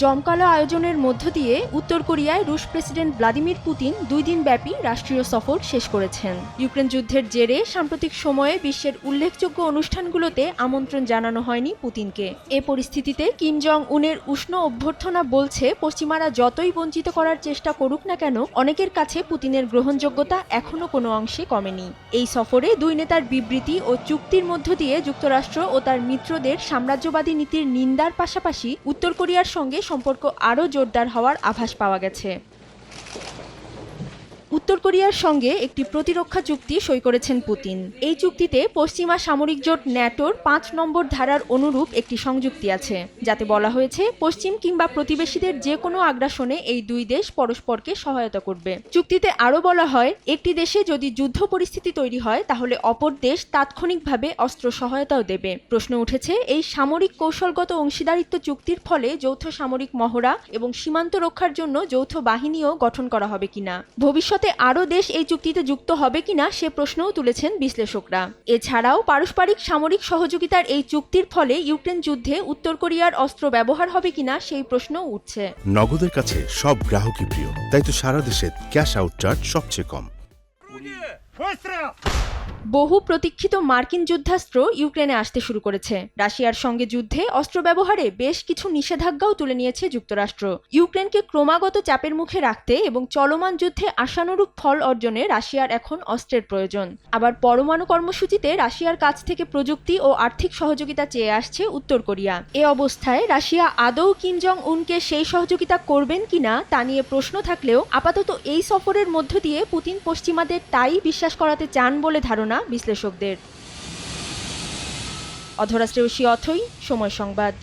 জমকালো আয়োজনের মধ্য দিয়ে উত্তর কোরিয়ায় রুশ প্রেসিডেন্ট ভ্লাদিমির পুতিন দুই দিন ব্যাপী রাষ্ট্রীয় সফর শেষ করেছেন। ইউক্রেন যুদ্ধের জেরে সাম্প্রতিক সময়ে বিশ্বের উল্লেখযোগ্য অনুষ্ঠানগুলোতে আমন্ত্রণ জানানো হয়নি পুতিনকে। এ পরিস্থিতিতে কিম জং উনের উষ্ণ অভ্যর্থনা বলছে, পশ্চিমারা যতই বঞ্চিত করার চেষ্টা করুক না কেন, অনেকের কাছে পুতিনের গ্রহণযোগ্যতা এখনও কোনো অংশে কমেনি। এই সফরে দুই নেতার বিবৃতি ও চুক্তির মধ্য দিয়ে যুক্তরাষ্ট্র ও তার মিত্রদের সাম্রাজ্যবাদী নীতির নিন্দার পাশাপাশি উত্তর কোরিয়ার সঙ্গে সম্পর্ক আরও জোরদার হওয়ার আভাস পাওয়া গেছে। উত্তর কোরিয়ার সঙ্গে একটি প্রতিরক্ষা চুক্তি সই করেছেন পুতিন। এই চুক্তিতে পশ্চিমা সামরিক জোট ন্যাটোর পাঁচ নম্বর ধারার অনুরূপ একটি সংযুক্তি আছে, যাতে বলা হয়েছে পশ্চিম কিংবা প্রতিবেশীদের যে কোনো আগ্রাসনে এই দুই দেশ পরস্পরকে সহায়তা করবে। চুক্তিতে আরও বলা হয়, একটি দেশে যদি যুদ্ধ পরিস্থিতি তৈরি হয়, তাহলে অপর দেশ তাৎক্ষণিকভাবে অস্ত্র সহায়তাও দেবে। প্রশ্ন উঠেছে, এই সামরিক কৌশলগত অংশীদারিত্ব চুক্তির ফলে যৌথ সামরিক মহড়া এবং সীমান্ত রক্ষার জন্য যৌথ বাহিনীও গঠন করা হবে কিনা। ভবিষ্যতে আরও দেশ এই চুক্তিতে যুক্ত হবে কিনা সে প্রশ্নও তুলেছেন বিশ্লেষকরা। এছাড়াও পারস্পরিক সামরিক সহযোগিতার এই চুক্তির ফলে ইউক্রেন যুদ্ধে উত্তর কোরিয়ার অস্ত্র ব্যবহার হবে কিনা সেই প্রশ্ন উঠছে। নগদের কাছে সব গ্রাহকই প্রিয় তাই তো সারা দেশে ক্যাশ আউট চার্জ সবচেয়ে কম। বহু প্রতীক্ষিত মার্কিন যুদ্ধাস্ত্র ইউক্রেনে আসতে শুরু করেছে। রাশিয়ার সঙ্গে যুদ্ধে অস্ত্র ব্যবহারে বেশ কিছু নিষেধাজ্ঞাও তুলে নিয়েছে যুক্তরাষ্ট্র। ইউক্রেনকে ক্রমাগত চাপের মুখে রাখতে এবং চলমান যুদ্ধে আশানুরূপ ফল অর্জনে রাশিয়ার এখন অস্ত্রের প্রয়োজন। আবার পরমাণু কর্মসূচিতে রাশিয়ার কাছ থেকে প্রযুক্তি ও আর্থিক সহযোগিতা চেয়ে আসছে উত্তর কোরিয়া। এ অবস্থায় রাশিয়া আদৌ কিম জং উনকে সেই সহযোগিতা করবেন কিনা তা নিয়ে প্রশ্ন থাকলেও আপাতত এই সফরের মধ্য দিয়ে পুতিন পশ্চিমাদের তাই বিশ্বাস করাতে চান বলে ধারণা বিশ্লেষকদের। অধরাশ্রেয়সী অথই সময় সংবাদ।